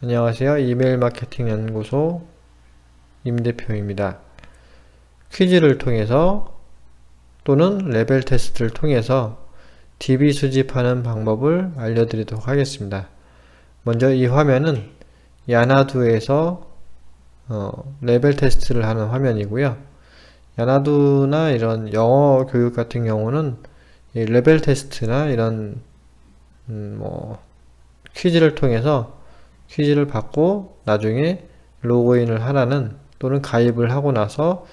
안녕하세요. 이메일 마케팅 연구소 임 대표입니다. 퀴즈를 통해서 또는 레벨 테스트를 통해서 DB 수집하는 방법을 알려드리도록 하겠습니다. 먼저 이 화면은 야나두에서 어, 레벨 테스트를 하는 화면이고요. 야나두나 이런 영어 교육 같은 경우는 이 레벨 테스트나 이런 음, 뭐 퀴즈를 통해서 퀴즈를 받고 나중에 로그인을 하라는 또는 가입을 하고 나서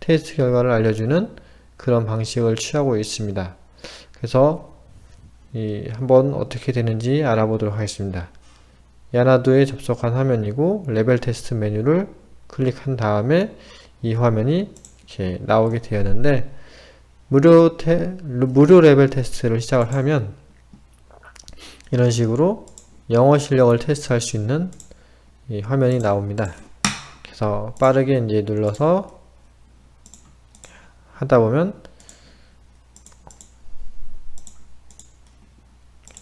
테스트 결과를 알려주는 그런 방식을 취하고 있습니다. 그래서 이 한번 어떻게 되는지 알아보도록 하겠습니다. 야나두에 접속한 화면이고 레벨 테스트 메뉴를 클릭한 다음에 이 화면이 이렇게 나오게 되었는데 무료 테, 무료 레벨 테스트를 시작을 하면 이런 식으로 영어 실력을 테스트할 수 있는 이 화면이 나옵니다. 그래서 빠르게 이제 눌러서 하다 보면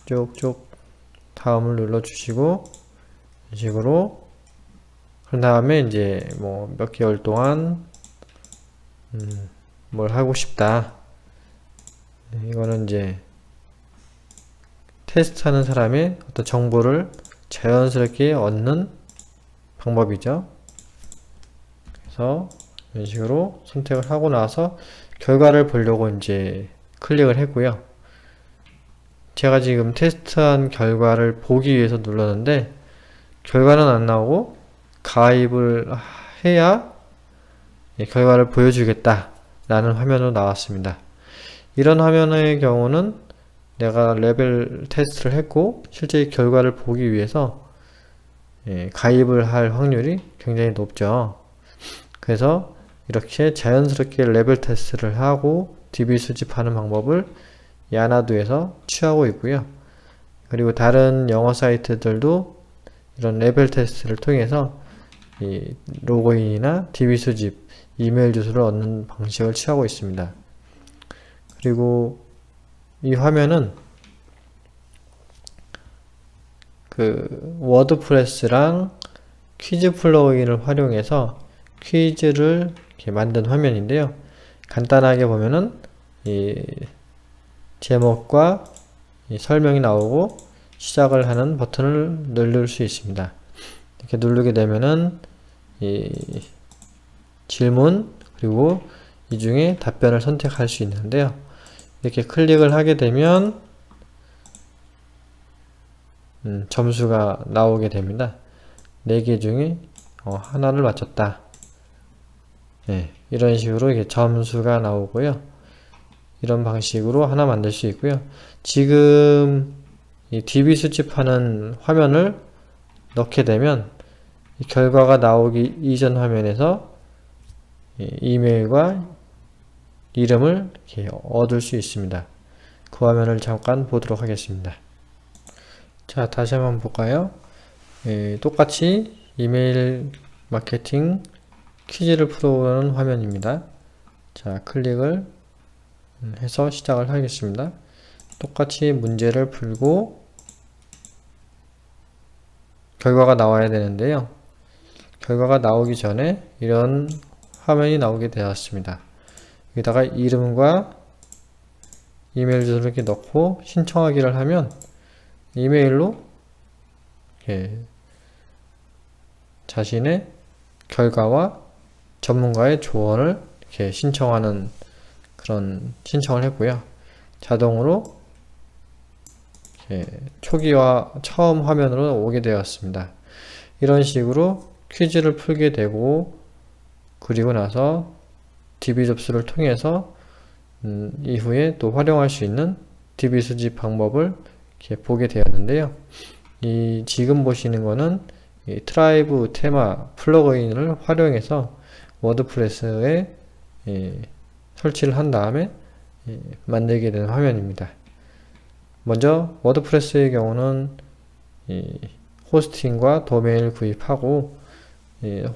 쭉쭉 다음을 눌러 주시고 이런 식으로 그 다음에 이제 뭐 몇 개월 동안 음, 뭘 하고 싶다 네, 이거는 이제 테스트하는 사람의 어떤 정보를 자연스럽게 얻는 방법이죠. 그래서 이런 식으로 선택을 하고 나서 결과를 보려고 이제 클릭을 했고요. 제가 지금 테스트한 결과를 보기 위해서 눌렀는데 결과는 안 나오고 가입을 해야 결과를 보여주겠다 라는 화면으로 나왔습니다. 이런 화면의 경우는 내가 레벨 테스트를 했고 실제 결과를 보기 위해서 예, 가입을 할 확률이 굉장히 높죠. 그래서 이렇게 자연스럽게 레벨 테스트를 하고 DB 수집하는 방법을 야나두에서 취하고 있고요. 그리고 다른 영어 사이트들도 이런 레벨 테스트를 통해서 이 로그인이나 DB 수집, 이메일 주소를 얻는 방식을 취하고 있습니다. 그리고 이 화면은 그 워드프레스랑 퀴즈 플러그인을 활용해서 퀴즈를 이렇게 만든 화면인데요. 간단하게 보면은 이 제목과 이 설명이 나오고 시작을 하는 버튼을 누를 수 있습니다. 이렇게 누르게 되면은 이 질문 그리고 이 중에 답변을 선택할 수 있는데요. 이렇게 클릭을 하게 되면 음, 점수가 나오게 됩니다. 4개 중에 어, 하나를 맞췄다. 네, 이런 식으로 이렇게 점수가 나오고요. 이런 방식으로 하나 만들 수 있고요. 지금 이 DB 수집하는 화면을 넣게 되면 결과가 나오기 이전 화면에서 이메일과 이름을 이렇게 얻을 수 있습니다. 그 화면을 잠깐 보도록 하겠습니다. 자, 다시 한번 볼까요? 예, 똑같이 이메일 마케팅 퀴즈를 풀어보는 화면입니다. 자, 클릭을 해서 시작을 하겠습니다. 똑같이 문제를 풀고 결과가 나와야 되는데요. 결과가 나오기 전에 이런 화면이 나오게 되었습니다. 여기다가 이름과 이메일 주소를 이렇게 넣고 신청하기를 하면 이메일로 예, 자신의 결과와 전문가의 조언을 이렇게 신청하는 그런 신청을 했고요. 자동으로 초기화 처음 화면으로 오게 되었습니다. 이런 식으로 퀴즈를 풀게 되고 그리고 나서 DB 접수를 통해서 음, 이후에 또 활용할 수 있는 DB 수집 방법을 이렇게 보게 되었는데요. 이 지금 보시는 거는 이 트라이브 테마 플러그인을 활용해서 워드프레스에 예, 설치를 한 다음에 예, 만들게 된 화면입니다. 먼저 워드프레스의 경우는 호스팅과 도메인을 구입하고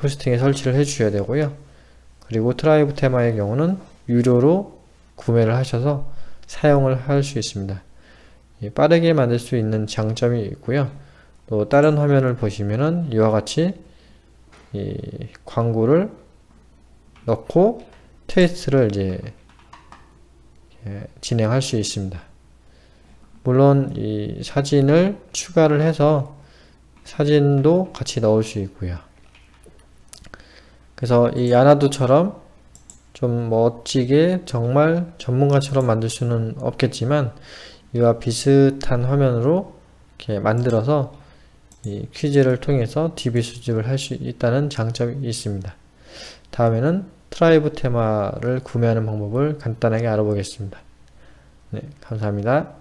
호스팅에 설치를 해 주셔야 되고요. 그리고 트라이브 테마의 경우는 유료로 구매를 하셔서 사용을 할 수 있습니다. 빠르게 만들 수 있는 장점이 있고요. 또 다른 화면을 보시면은 이와 같이 이 광고를 넣고 테스트를 이제 진행할 수 있습니다. 물론 이 사진을 추가를 해서 사진도 같이 넣을 수 있고요. 그래서 이 야나두처럼 좀 멋지게 정말 전문가처럼 만들 수는 없겠지만 이와 비슷한 화면으로 이렇게 만들어서 이 퀴즈를 통해서 DB 수집을 할 수 있다는 장점이 있습니다. 다음에는 트라이브 테마를 구매하는 방법을 간단하게 알아보겠습니다. 네, 감사합니다.